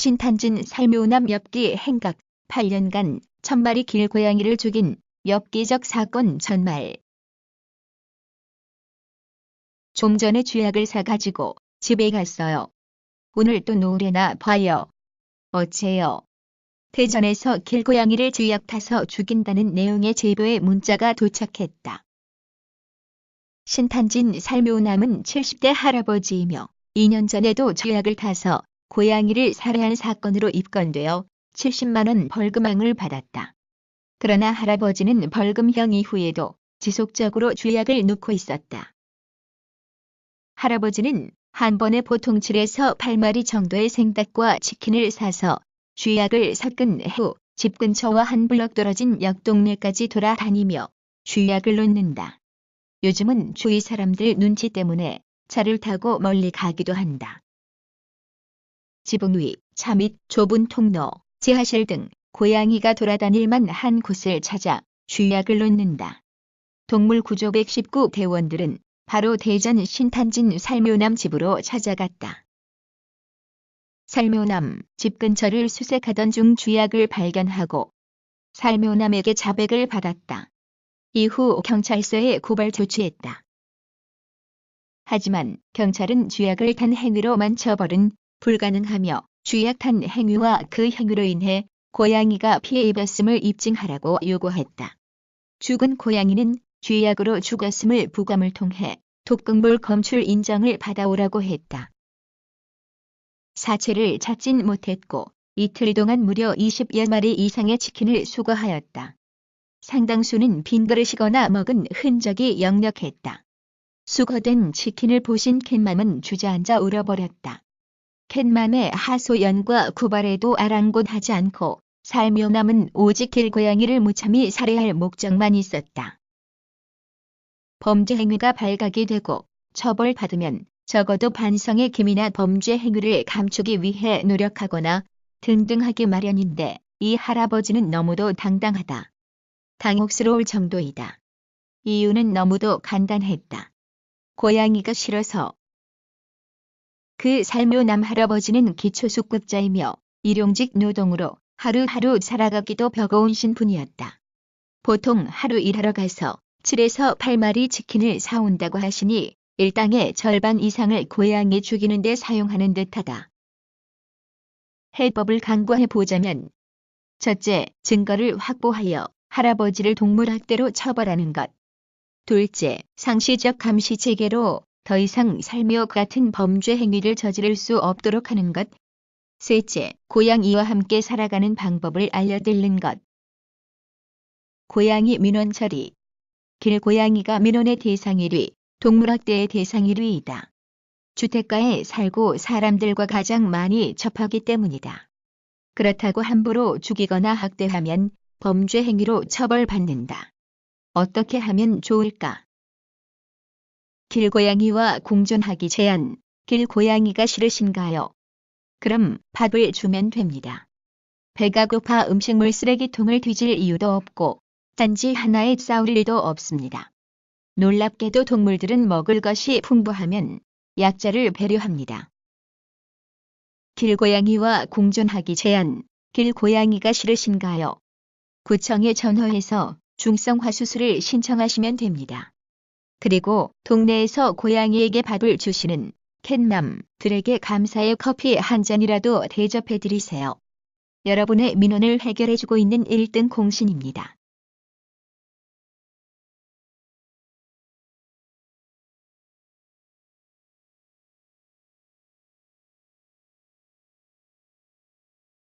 신탄진 살묘남 엽기 행각 8년간 천마리 길고양이를 죽인 엽기적 사건 전말. 좀 전에 쥐약을 사가지고 집에 갔어요. 오늘 또 노래나 봐요. 어째요? 대전에서 길고양이를 쥐약 타서 죽인다는 내용의 제보의 문자가 도착했다. 신탄진 살묘남은 70대 할아버지이며 2년 전에도 쥐약을 타서 고양이를 살해한 사건으로 입건되어 70만원 벌금왕을 받았다. 그러나 할아버지는 벌금형 이후에도 지속적으로 쥐약을 놓고 있었다. 할아버지는 한 번에 보통 7에서 8마리 정도의 생닭과 치킨을 사서 쥐약을 섞은 후 집 근처와 한 블럭 떨어진 옆 동네까지 돌아다니며 쥐약을 놓는다. 요즘은 주위 사람들 눈치 때문에 차를 타고 멀리 가기도 한다. 지붕 위, 차및 좁은 통로, 지하실 등 고양이가 돌아다닐 만한 곳을 찾아 쥐약을 놓는다. 동물구조 119 대원들은 바로 대전 신탄진 살묘남 집으로 찾아갔다. 살묘남 집 근처를 수색하던 중 쥐약을 발견하고 살묘남에게 자백을 받았다. 이후 경찰서에 고발 조치했다. 하지만 경찰은 쥐약을 탄 행위로만 처벌은 불가능하며 탄 행위와 그 행위로 인해 고양이가 피해 입었음을 입증하라고 요구했다. 죽은 고양이는 쥐약으로 죽었음을 부검을 통해 독극물 검출 인정을 받아오라고 했다. 사체를 찾진 못했고 이틀 동안 무려 20여 마리 이상의 치킨을 수거하였다. 상당수는 빈 그릇이거나 먹은 흔적이 역력했다. 수거된 치킨을 보신 캣맘은 주저앉아 울어버렸다. 캣맘의 하소연과 구발에도 아랑곳하지 않고 살며 남은 오직 길고양이를 무참히 살해할 목적만 있었다. 범죄 행위가 발각이 되고 처벌받으면 적어도 반성의 기미나 범죄 행위를 감추기 위해 노력하거나 등등하기 마련인데 이 할아버지는 너무도 당당하다. 당혹스러울 정도이다. 이유는 너무도 간단했다. 고양이가 싫어서. 그 살묘 남 할아버지는 기초숙급자이며 일용직 노동으로 하루하루 살아가기도 버거운 신분이었다. 보통 하루 일하러 가서 7에서 8마리 치킨을 사온다고 하시니 일당의 절반 이상을 고양이 죽이는 데 사용하는 듯하다. 해법을 강구해 보자면 첫째, 증거를 확보하여 할아버지를 동물학대로 처벌하는 것. 둘째, 상시적 감시 체계로 더 이상 살며 같은 범죄 행위를 저지를 수 없도록 하는 것. 셋째, 고양이와 함께 살아가는 방법을 알려드리는 것. 고양이 민원 처리. 길고양이가 민원의 대상 1위, 동물학대의 대상 1위이다. 주택가에 살고 사람들과 가장 많이 접하기 때문이다. 그렇다고 함부로 죽이거나 학대하면 범죄 행위로 처벌받는다. 어떻게 하면 좋을까? 길고양이와 공존하기 제한. 길고양이가 싫으신가요? 그럼 밥을 주면 됩니다. 배가 고파 음식물 쓰레기통을 뒤질 이유도 없고 단지 하나에 싸울 일도 없습니다. 놀랍게도 동물들은 먹을 것이 풍부하면 약자를 배려합니다. 길고양이와 공존하기 제한, 길고양이가 싫으신가요? 구청에 전화해서 중성화 수술을 신청하시면 됩니다. 그리고 동네에서 고양이에게 밥을 주시는 캣남들에게 감사의 커피 한 잔이라도 대접해 드리세요. 여러분의 민원을 해결해주고 있는 1등 공신입니다.